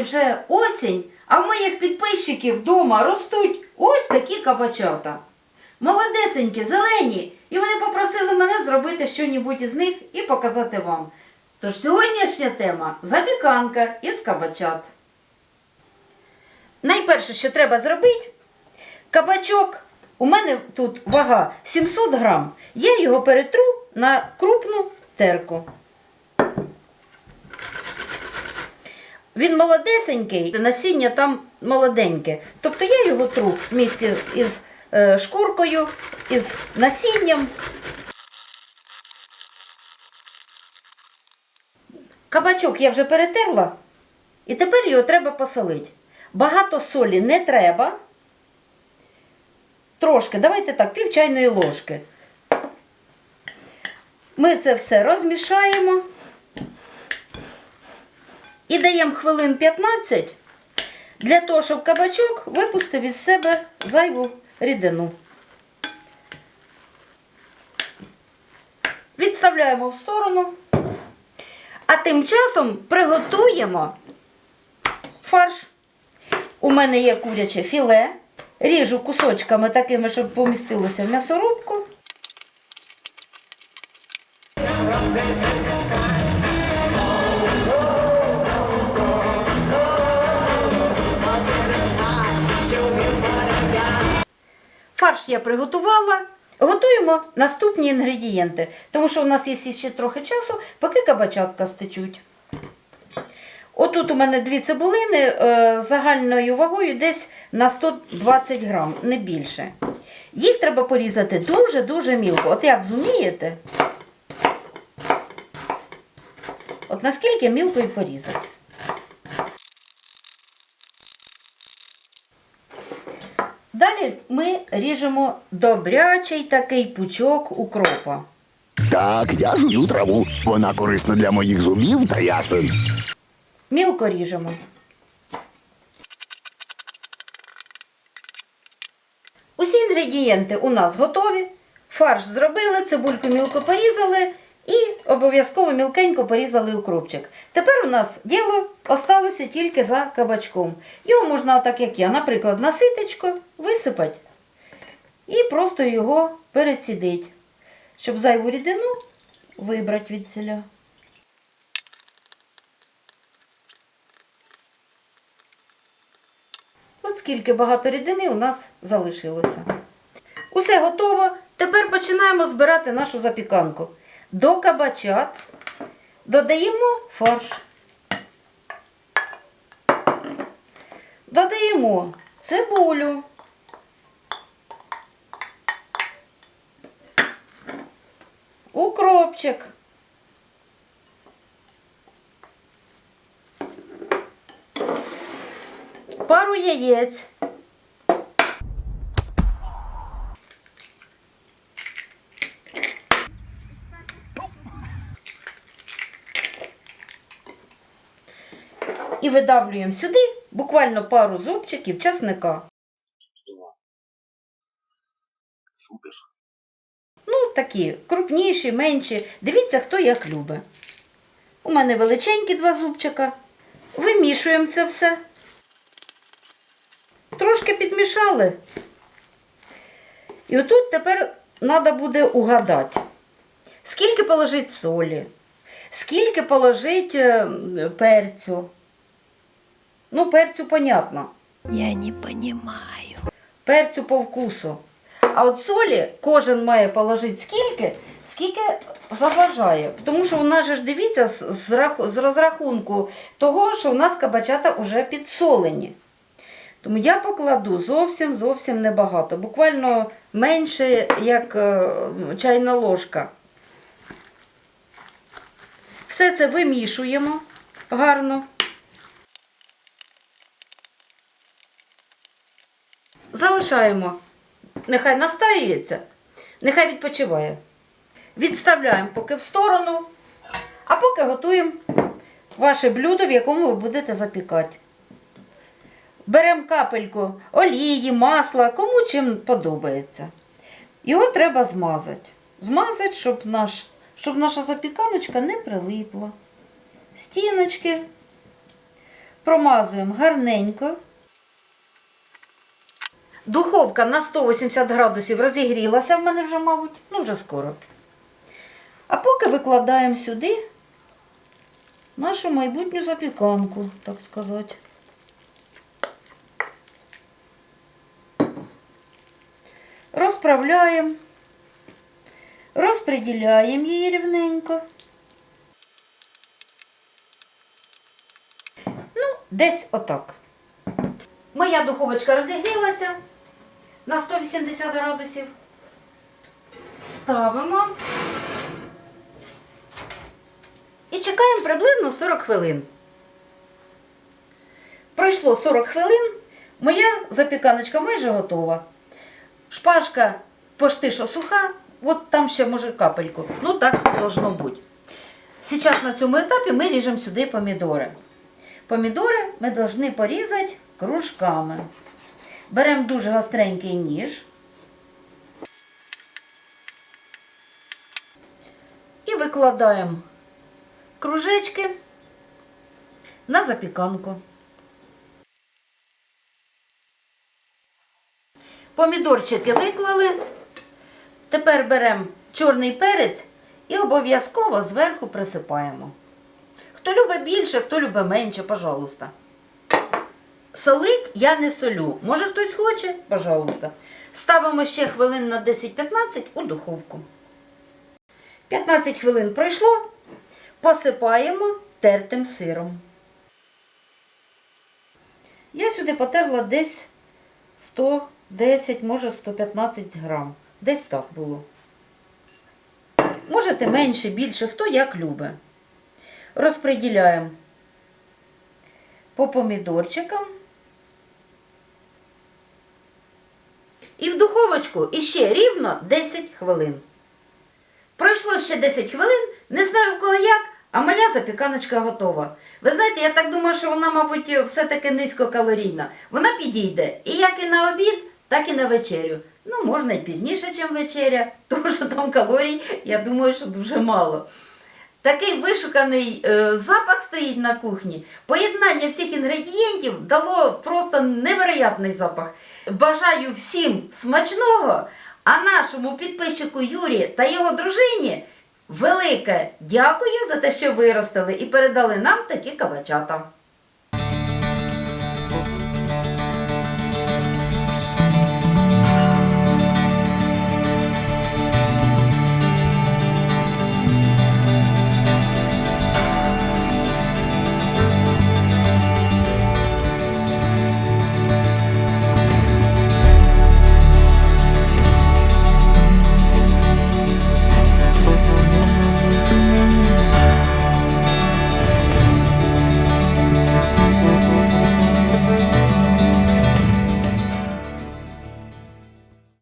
вже осінь, а в моїх підписчиків вдома ростуть ось такі кабачата. Молодесенькі, зелені, і вони попросили мене зробити щось із них і показати вам. Тож сьогоднішня тема запіканка із кабачат. Найперше, що треба зробити, кабачок. У мене тут вага 700 грам. Я його перетру на крупну терку. Він молодесенький, насіння там молоденьке. Тобто я його тру в місці із е, шкуркою, із насінням. Кабачок я вже перетерла, і тепер його треба посолити. Багато солі не треба. Трошки, давайте так, пів чайної ложки. Ми це все розмішаємо і даємо хвилин 15 для того, щоб кабачок випустив із себе зайву рідину. Відставляємо в сторону. А тим часом приготуємо фарш. У мене є куряче філе. Ріжу кусочками такими, щоб помістилося в м'ясорубку. Фарш я приготувала. Готуємо наступні інгредієнти, тому що у нас є ще трохи часу, поки кабачатка стечуть. Отут у мене дві цибулини е, загальною вагою десь на 120 грам, не більше. Їх треба порізати дуже-дуже мілко. От як зумієте, от наскільки мілко і порізати. Далі ми ріжемо добрячий такий пучок укропа. Так, я жую траву. Вона корисна для моїх зумів та ясен. Мілко ріжемо. Усі інгредієнти у нас готові. Фарш зробили, цибульку мілко порізали і обов'язково мілкенько порізали укропчик. Тепер у нас діло осталося тільки за кабачком. Його можна, отак як я, наприклад, на ситечко висипати і просто його перецідити, щоб зайву рідину вибрати від селя. От скільки багато рідини у нас залишилося. Усе готово. Тепер починаємо збирати нашу запіканку. До кабачат додаємо фарш. Додаємо цибулю. Укропчик. Пару яєць. Видавлюємо сюди буквально пару зубчиків часника. Супер. Ну, такі крупніші, менші. Дивіться, хто як любить. У мене величенькі два зубчика. Вимішуємо це все. Трошки підмішали. І отут тепер треба буде угадати, скільки положить солі, скільки положить е, перцю. Ну, перцю, понятно. Я не понимаю. перцю по вкусу. А от солі кожен має положити скільки, скільки забажає. Тому що у нас же ж дивіться з розрахунку того, що у нас кабачата вже підсолені. Тому я покладу зовсім зовсім небагато, буквально менше, як е, чайна ложка. Все це вимішуємо гарно. Залишаємо нехай настаюється, нехай відпочиває. Відставляємо поки в сторону, а поки готуємо ваше блюдо, в якому ви будете запікати. Беремо капельку олії, масла, кому чим подобається. Його треба змазати. Змазати, щоб, наш, щоб наша запіканочка не прилипла. Стіночки промазуємо гарненько. Духовка на 180 градусів розігрілася в мене вже, мабуть, ну вже скоро. А поки викладаємо сюди нашу майбутню запіканку, так сказати. Розправляємо, розподіляємо її рівненько. Ну, десь отак. Моя духовочка розігрілася на 180 градусів. Ставимо. І чекаємо приблизно 40 хвилин. Пройшло 40 хвилин, моя запіканочка майже готова. Шпажка пошти що суха, от там ще може капельку. Ну так должно бути. Зараз на цьому етапі ми ріжемо сюди помідори. Помідори ми повинні порізати кружками. Беремо дуже гостренький ніж. І викладаємо кружечки на запіканку. Помідорчики виклали. Тепер беремо чорний перець і обов'язково зверху присипаємо. Хто любить більше, хто любить менше, пожалуйста. Солить я не солю. Може хтось хоче? Пожалуйста. Ставимо ще хвилин на 10-15 у духовку. 15 хвилин пройшло. Посипаємо тертим сиром. Я сюди потерла десь 110, може 115 грам. Десь так було. Можете менше, більше, хто як любить. Розподіляємо по помідорчикам. І в духовочку іще рівно 10 хвилин. Пройшло ще 10 хвилин, не знаю у кого як, а моя запіканочка готова. Ви знаєте, я так думаю, що вона, мабуть, все-таки низькокалорійна. Вона підійде і як і на обід, так і на вечерю. Ну, можна і пізніше, ніж вечеря, тому що там калорій, я думаю, що дуже мало. Такий вишуканий е, запах стоїть на кухні. Поєднання всіх інгредієнтів дало просто невероятний запах. Бажаю всім смачного, а нашому підписчику Юрі та його дружині велике дякую за те, що виростили і передали нам такі кабачата.